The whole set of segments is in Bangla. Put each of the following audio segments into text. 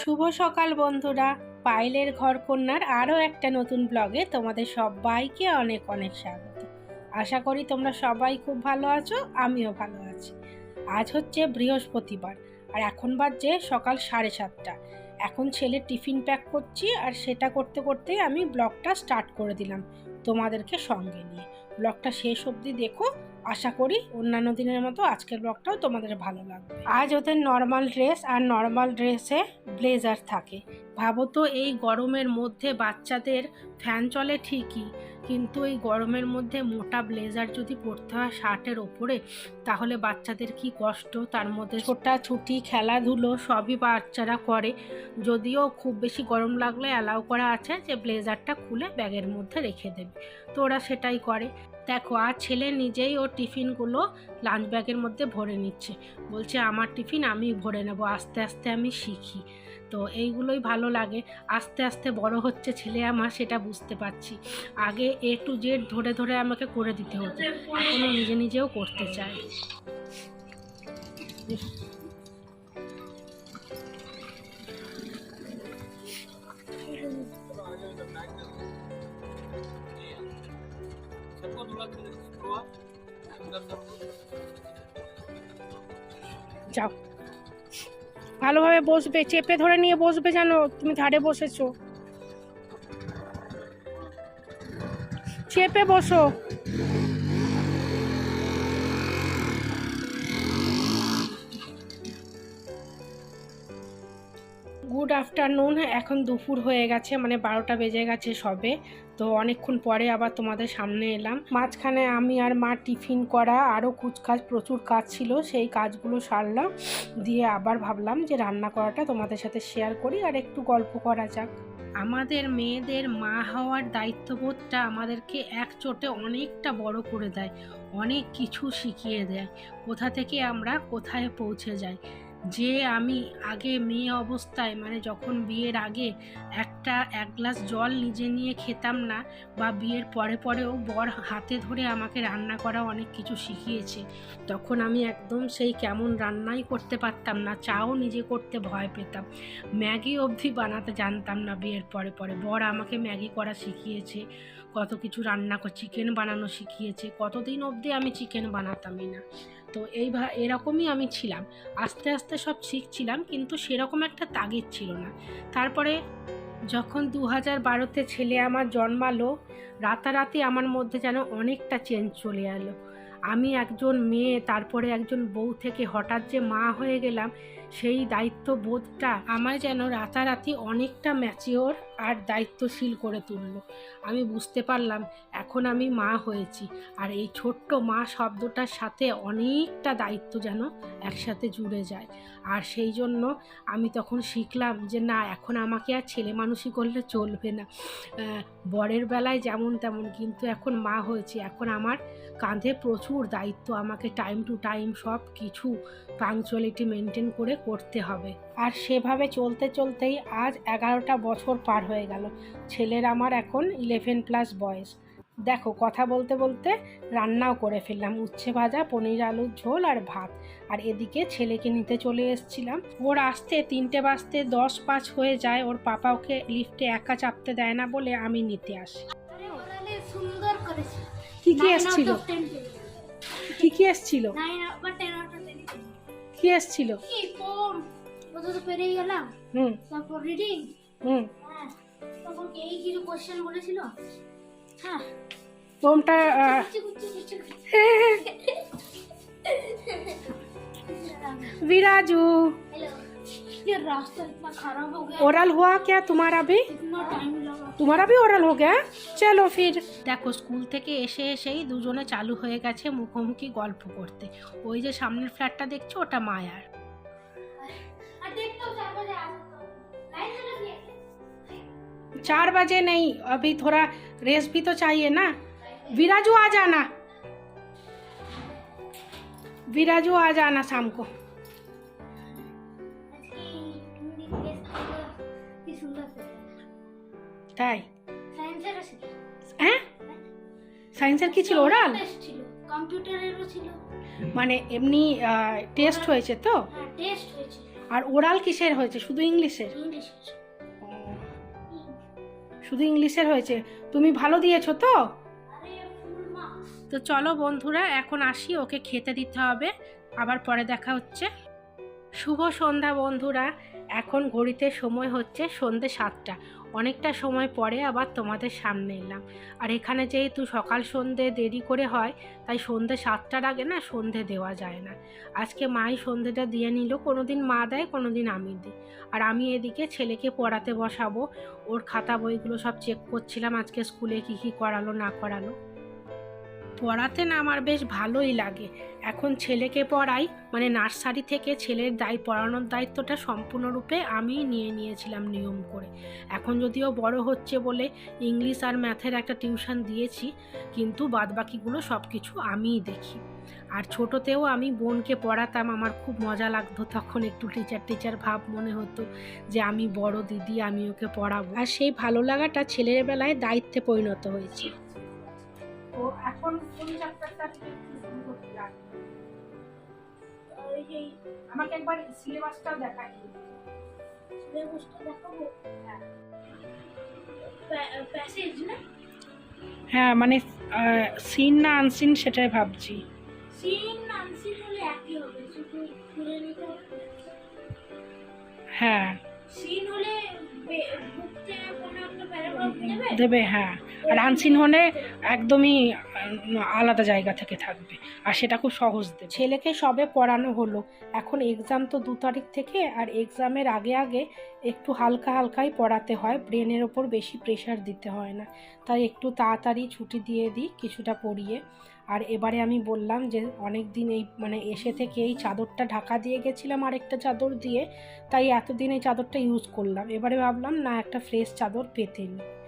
শুভ সকাল বন্ধুরা। পাইলের ঘর কন্যার আরও একটা নতুন ব্লগে তোমাদের সবাইকে অনেক অনেক স্বাগত। আশা করি তোমরা সবাই খুব ভালো আছো, আমিও ভালো আছি। আজ হচ্ছে বৃহস্পতিবার আর এখন বাজছে সকাল সাড়ে সাতটা। এখন ছেলে টিফিন প্যাক করছি আর সেটা করতে করতেই আমি ব্লগটা স্টার্ট করে দিলাম তোমাদেরকে সঙ্গে নিয়ে। ব্লগটা শেষ অবধি দেখো আশা করি অন্যান্য দিনের মতো আজকের ব্লগটাও তোমাদের ভালো লাগবে। আজ ওদের নর্মাল ড্রেস আর নর্মাল ড্রেসে ব্লেজার থাকে। ভাবো তো এই গরমের মধ্যে বাচ্চাদের ফ্যান চলে ঠিকই, কিন্তু এই গরমের মধ্যে মোটা ব্লেজার যদি পরতে হয় শার্টের ওপরে, তাহলে বাচ্চাদের কি কষ্ট? তার মধ্যে ছোটাছুটি খেলাধুলো সবই বাচ্চারা করে। যদিও খুব বেশি গরম লাগলে অ্যালাউ করা আছে যে ব্লেজারটা খুলে ব্যাগের মধ্যে রেখে দেবে। তো ওরা সেটাই করে। দেখো, আর ছেলে নিজেই ওর টিফিনগুলো লাঞ্চ ব্যাগের মধ্যে ভরে নিচ্ছে। বলছে, আমার টিফিন আমি ভরে নেব, আস্তে আস্তে আমি শিখি। তো এইগুলোই ভালো লাগে। আস্তে আস্তে বড় হচ্ছে ছেলে আমার, সেটা বুঝতে পারছি। আগে এ টু জেড ধরে ধরে আমাকে করে দিতে হতো। এখনও নিজে নিজেও করতে চায়। যাও। ভালোভাবে বসবে চেপে ধরে নিয়ে বসবে জানো তুমি ধারে বসেছো। চেপে বসো। গুড আফটারনুন এখন দুপুর হয়ে গেছে মানে বারোটা বেজে গেছে সবে। তো অনেকক্ষণ পরে আবার তোমাদের সামনে এলাম। মাঝখানে আমি আর মা টিফিন করা, আরও কুচকাজ প্রচুর কাজ ছিল, সেই কাজগুলো সারলাম। দিয়ে আবার ভাবলাম যে রান্না করাটা তোমাদের সাথে শেয়ার করি আর একটু গল্প করা যাক। আমাদের মেয়েদের মা হওয়ার দায়িত্ববোধটা আমাদেরকে এক চোটে অনেকটা বড় করে দেয়, অনেক কিছু শিখিয়ে দেয়। কোথা থেকে আমরা কোথায় পৌঁছে যাই? যে আমি আগে মেয়ে অবস্থায় মানে যখন বিয়ের আগে একটা, এক গ্লাস জল নিজে নিয়ে খেতাম না বা বিয়ের পরে পরেও বর হাতে ধরে আমাকে রান্না করা অনেক কিছু শিখিয়েছে। তখন আমি একদম সেই কেমন রান্নাই করতে পারতাম না, চাও নিজে করতে ভয় পেতাম। ম্যাগি অবধি বানাতে জানতাম না বিয়ের পরে পরে। বর আমাকে ম্যাগি করা শিখিয়েছে, কত কিছু রান্না চিকেন বানানো শিখিয়েছে, কতদিন অবধি আমি চিকেন বানাতামই না। তো এই এরকমই আমি ছিলাম। আস্তে আস্তে সব শিখছিলাম, কিন্তু সেরকম একটা তাগিদ ছিল না। তারপরে যখন দু হাজার বারোতে ছেলে আমার জন্মালো, রাতারাতি আমার মধ্যে যেন অনেকটা চেঞ্জ চলে এলো। আমি একজন মেয়ে, তারপরে একজন বউ থেকে হঠাৎ যে মা হয়ে গেলাম সেই দায়িত্ববোধটা আমায় যেন রাতারাতি অনেকটা ম্যাচিওর আর দায়িত্বশীল করে তুললো। আমি বুঝতে পারলাম, এখন আমি মা হয়েছি আর এই ছোট্ট মা শব্দটার সাথে অনেকটা দায়িত্ব যেন একসাথে জুড়ে যায়। আর সেই জন্য আমি তখন শিখলাম যে না, এখন আমাকে আর ছেলে মানুষই করলে চলবে না। বরের বেলায় যেমন তেমন, কিন্তু এখন মা হয়েছি, এখন আমার কাঁধে প্রচুর দায়িত্ব, আমাকে টাইম টু টাইম সব কিছু পাংচুয়ালিটি মেনটেন করে করতে হবে। আর সেভাবে চলতে চলতেই আজ এগারোটা বছর পার হয়ে গেল। ছেলের আমার এখন ইলেভেন প্লাস বয়স। দেখো কথা বলতে বলতে রান্নাও করে ফেললাম। উচ্ছে ভাজা পনির আলুর ঝোল আর ভাত। আর এদিকে ছেলেকে নিতে চলে এসেছিলাম। ওর আসতে তিনটে বাজতে দশ পাঁচ হয়ে যায়। ওর পাপা ওকে লিফটে একা চাপতে দেয় না বলে আমি নিতে আসি। সুন্দর করেছে কি কি এসছিল? কি কি এসছিল? কি এসছিল? তো পেরিয়ে গেলাম হুম তারপর রিডিং হুম হ্যাঁ তখন এই কিছু কোশ্চেন বলেছিল হ্যাঁ তোমটা আহ, কুচি কুচি কুচি কুচি। विराजू हेलो ये रास्ता इतना खराब हो गया ओरल हुआ क्या तुम्हारा भी इतना टाइम लगा তোমারা भी ওরাল हो गया চলো ফির দেখো স্কুল থেকে এসে এসেই দুজনে চালু হয়ে গেছে মুখোমুখি গল্প করতে ওই যে সামনের ফ্ল্যাটটা দেখছো ওটা মায়ার और देखता हूँ चार बजे आ सकता हूँ लाइन में लगी है चार बजे नहीं अभी थोड़ा रेस्ट भी तो चाहिए ना विराजू आ जाना विराजू आ जाना शाम को আজকে হিন্দি টেস্ট ছিল কি সুন্দর তাই সায়েন্সের ছিল হ্যাঁ সায়েন্সের কি ছিল ওরাল টেস্ট ছিল কম্পিউটারেরও ছিল মানে এমনি টেস্ট হয়েছে তো হ্যাঁ টেস্ট হয়েছে আর ওরাল কিসের হয়েছে? শুধু ইংলিশের? শুধু ইংলিশের হয়েছে। তুমি ভালো দিয়েছ তো? তো চলো বন্ধুরা এখন আসি ওকে খেতে দিতে হবে। আবার পরে দেখা হচ্ছে। শুভ সন্ধ্যা বন্ধুরা। এখন ঘড়িতে সময় হচ্ছে সন্ধে সাতটা। অনেকটা সময় পরে আবার তোমাদের সামনে এলাম। আর এখানে যেহেতু সকাল সন্ধে দেরি করে হয়, তাই সন্ধে সাতটার আগে না সন্ধে দেওয়া যায় না। আজকে মাই সন্ধেটা দিয়ে নিল কোনো দিন মা দেয় কোনো দিন আমি দিই। আর আমি এদিকে ছেলেকে পড়াতে বসাবো। ওর খাতা বইগুলো সব চেক করছিলাম, আজকে স্কুলে কী কী করালো, না করালো। পড়াতে না আমার বেশ ভালোই লাগে। এখন ছেলেকে পড়াই মানে নার্সারি থেকে ছেলের দায়, পড়ানোর দায়িত্বটা সম্পূর্ণরূপে আমিই নিয়ে নিয়েছিলাম নিয়ম করে। এখন যদিও বড় হচ্ছে বলে ইংলিশ আর ম্যাথের একটা টিউশন দিয়েছি, কিন্তু বাদবাকিগুলো সব কিছু আমিই দেখি। আর ছোটোতেও আমি বোনকে পড়াতাম, আমার খুব মজা লাগতো তখন একটু টিচার টিচার ভাব মনে হতো যে আমি বড় দিদি, আমি ওকে পড়াবো। আর সেই ভালো লাগাটা ছেলের বেলায় দায়িত্বে পরিণত হয়েছে তো এখন কোন চ্যাপ্টারটা একটু শুরু করতে লাগবে আমাকে একবার সিলেবাসটাও দেখাই সিলেবাসটা দেখাবো? হ্যাঁ। প্যাসেজ না? হ্যাঁ মানে সিন না আনসিন সেটাই ভাবছি। সিন আনসিন হলে একই হবে শুধু খুলে নিতে হবে। হ্যাঁ। সিন হলে দেবে হ্যাঁ। আর আনসিন হলে একদমই আলাদা জায়গা থেকে থাকবে। আর সেটা খুব সহজ দেবে। ছেলেকে সবে পড়ানো হলো। এখন এক্সাম তো দু তারিখ থেকে, আর এক্সামের আগে আগে একটু হালকা হালকাই পড়াতে হয়। ব্রেনের ওপর বেশি প্রেশার দিতে হয় না। তাই একটু তাড়াতাড়ি ছুটি দিয়ে দিই কিছুটা পড়িয়ে। আর এবারে আমি বললাম যে অনেক দিন এই মানে এসে থেকে এই চাদরটা ঢাকা দিয়ে গেছিলাম আরেকটা চাদর দিয়ে। তাই এতদিন এই চাদরটা ইউজ করলাম। এবারে ভাবলাম, না, একটা ফ্রেশ চাদর পেতে নিই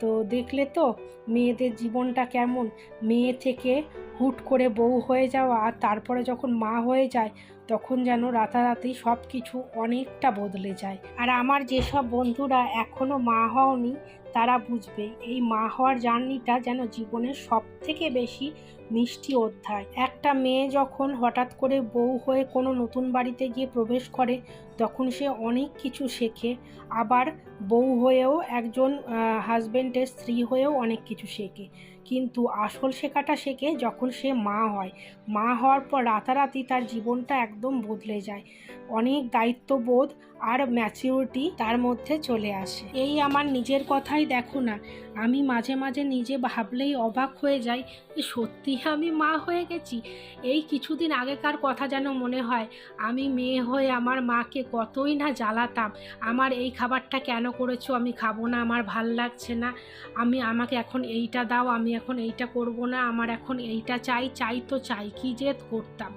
তো দেখলে তো মেয়েদের জীবনটা কেমন? মেয়ে থেকে হুট করে বউ হয়ে যাওয়া আর তারপরে যখন মা হয়ে যায়, তখন যেন রাতারাতি সব কিছু অনেকটা বদলে যায়। আর আমার যেসব বন্ধুরা এখনও মা হওনি, তারা বুঝবে এই মা হওয়ার জার্নিটা যেন জীবনের সব থেকে বেশি মিষ্টি অধ্যায়। একটা মেয়ে যখন হঠাৎ করে বউ হয়ে কোনো নতুন বাড়িতে গিয়ে প্রবেশ করে, তখন সে অনেক কিছু শেখে। আবার বউ হয়েও একজন হাজবেন্ডের স্ত্রী হয়েও অনেক কিছু শেখে। কিন্তু আসল শেখাটা শেখে যখন সে মা হয়। মা হওয়ার পর রাতারাতি তার জীবনটা একদম বদলে যায়। অনেক দায়িত্ববোধ আর ম্যাচিউরিটি তার মধ্যে চলে আসে। এই আমার নিজের কথাই দেখো না। আমি মাঝে মাঝে নিজে ভাবলেই অবাক হয়ে যাই যে সত্যি আমি মা হয়ে গেছি? এই কিছুদিন আগেকার কথা যেন মনে হয়, আমি মেয়ে হয়ে আমার মাকে কতই না জ্বালাতাম। আমার এই খাবারটা কেন করেছ? আমি খাব না, আমার ভালো লাগছে না। আমি, আমাকে এখন এইটা দাও, আমি এখন এইটা করব না, আমার এখন এইটা চাই চাই তো চাই, কি যে করতাম।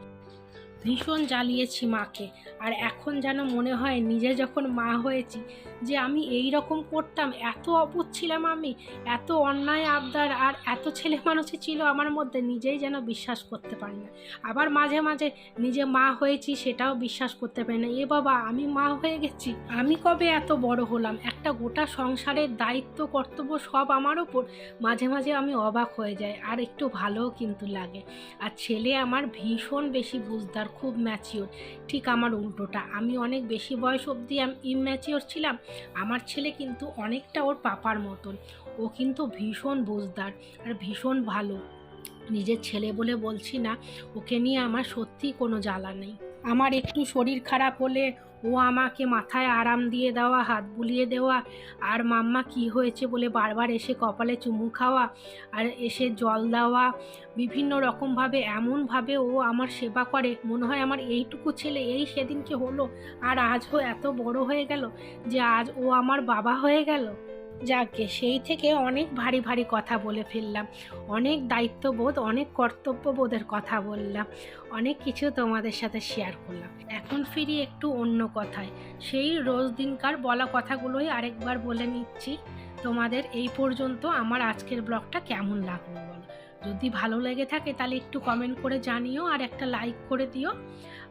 ভীষণ জ্বালিয়েছি মাকে। আর এখন যেন মনে হয় নিজে যখন মা হয়েছি যে আমি এই রকম করতাম, এত অবুধ ছিলাম আমি, এত অন্যায় আবদার আর এত ছেলে মানুষই ছিল আমার মধ্যে, নিজেই যেন বিশ্বাস করতে পারি না। আবার মাঝে মাঝে নিজে মা হয়েছি সেটাও বিশ্বাস করতে পারি না। এ বাবা, আমি মা হয়ে গেছি। আমি কবে এত বড় হলাম? একটা গোটা সংসারের দায়িত্ব, কর্তব্য সব আমার ওপর। মাঝে মাঝে আমি অবাক হয়ে যাই, আর একটু ভালোও কিন্তু লাগে। আর ছেলে আমার ভীষণ বেশি বুঝদার, খুব ম্যাচিওর ঠিক আমার উল্টোটা। আমি অনেক বেশি বয়স অবধি ইম্যাচিওর ছিলাম। আমার ছেলে কিন্তু অনেকটা ওর পাপার মতন। ও কিন্তু ভীষণ বোঝদার আর ভীষণ ভালো। নিজের ছেলে বলে বলছি না, ওকে নিয়ে আমার সত্যি কোনো জ্বালা নেই। আমার একটু শরীর খারাপ হলে ও আমাকে মাথায় আরাম দিয়ে দেওয়া, হাত বুলিয়ে দেওয়া, আর মাম্মা কি হয়েছে বলে বারবার এসে কপালে চুমু খাওয়া, আর এসে জল দেওয়া, বিভিন্ন রকমভাবে, এমনভাবে ও আমার সেবা করে। মনে হয় আমার এইটুকু ছেলে, এই সেদিনকে হলো, আর আজও এত বড় হয়ে গেল যে আজ ও আমার বাবা হয়ে গেল। যাকে সেই থেকে অনেক ভারী ভারী কথা বলে ফেললাম। অনেক দায়িত্ববোধ, অনেক কর্তব্যবোধের কথা বললাম। অনেক কিছু তোমাদের সাথে শেয়ার করলাম। এখন ফিরি একটু অন্য কথায়। সেই রোজ দিনকার বলা কথাগুলোই আরেকবার বলে নিচ্ছি। তোমাদের এই পর্যন্ত আমার আজকের ব্লগটা কেমন লাগল বলো? যদি ভালো লেগে থাকে তাহলে একটু কমেন্ট করে জানিও আর একটা লাইক করে দিও।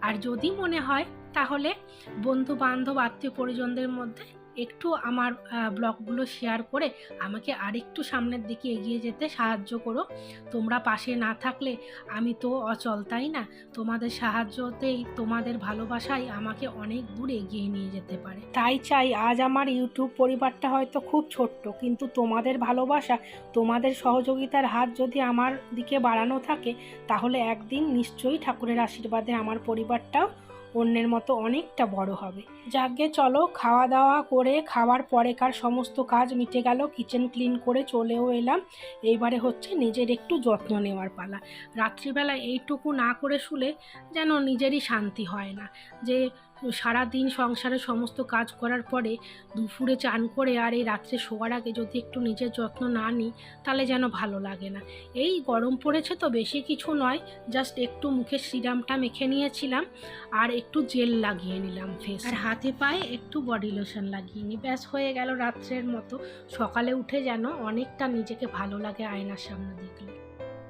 আর যদি মনে হয় তাহলে বন্ধু বান্ধব আত্মীয় পরিজনদের মধ্যে একটু আমার ব্লগগুলো শেয়ার করে আমাকে আরেকটু সামনের দিকে এগিয়ে যেতে সাহায্য করো। তোমরা পাশে না থাকলে আমি তো অচল, তাই না? তোমাদের সাহায্যতেই, তোমাদের ভালোবাসাই আমাকে অনেক দূর এগিয়ে নিয়ে যেতে পারে। তাই চাই আজ আমার ইউটিউব পরিবারটা হয়তো খুব ছোট্ট, কিন্তু তোমাদের ভালোবাসা, তোমাদের সহযোগিতার হাত যদি আমার দিকে বাড়ানো থাকে, তাহলে একদিন নিশ্চয়ই ঠাকুরের আশীর্বাদে আমার পরিবারটাও অন্যের মতো অনেকটা বড় হবে। যাকে চলো খাওয়া দাওয়া করে খাওয়ার পরেকার সমস্ত কাজ মিটে গেল কিচেন ক্লিন করে চলেও এলাম। এইবারে হচ্ছে নিজের একটু যত্ন নেওয়ার পালা। রাত্রিবেলা এইটুকু না করে শুলে যেন নিজেরই শান্তি হয় না। যে সারা দিন সংসারের সমস্ত কাজ করার পরে দুপুরে চান করে আর এই রাত্রে শোয়ার আগে যদি একটু নিজের যত্ন না নিই, তাহলে যেন ভালো লাগে না। এই গরম পড়েছে তো, বেশি কিছু নয় জাস্ট একটু মুখের সিরামটা মেখে নিয়েছিলাম আর একটু জেল লাগিয়ে নিলাম ফেস আর হাতে পায়ে একটু বডি লোশন লাগিয়ে নিই ব্যাস, হয়ে গেল রাত্রের মতো। সকালে উঠে যেন অনেকটা নিজেকে ভালো লাগে আয়নার সামনে দেখলে।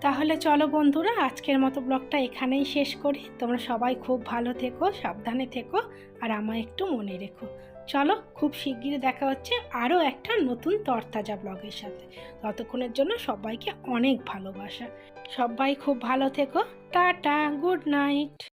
তাহলে চলো বন্ধুরা, আজকের মতো ব্লগটা এখানেই শেষ করি। তোমরা সবাই খুব ভালো থেকো, সাবধানে থেকো, আর আমায় একটু মনে রেখো। চলো, খুব শিগগিরই দেখা হচ্ছে আরও একটা নতুন তরতাজা ব্লগের সাথে। ততক্ষণের জন্য সবাইকে অনেক ভালোবাসা। সবাই খুব ভালো থেকো। Tata, good night.